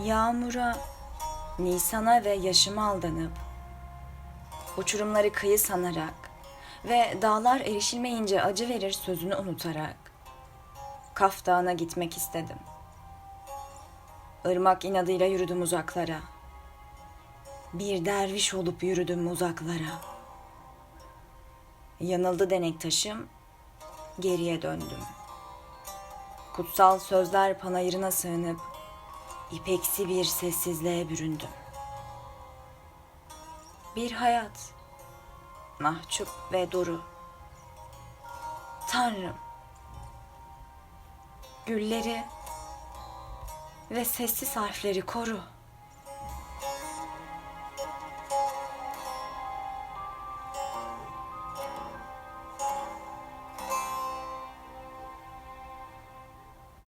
Yağmura, Nisan'a ve yaşıma aldanıp, uçurumları kıyı sanarak ve dağlar erişilmeyince acı verir sözünü unutarak, Kaf Dağı'na gitmek istedim. Irmak inadıyla yürüdüm uzaklara. Bir derviş olup yürüdüm uzaklara. Yanıldı denek taşım, geriye döndüm. Kutsal sözler panayırına sığınıp, ipeksi bir sessizliğe büründüm. Bir hayat, mahcup ve duru. Tanrım, gülleri ve sessiz harfleri koru.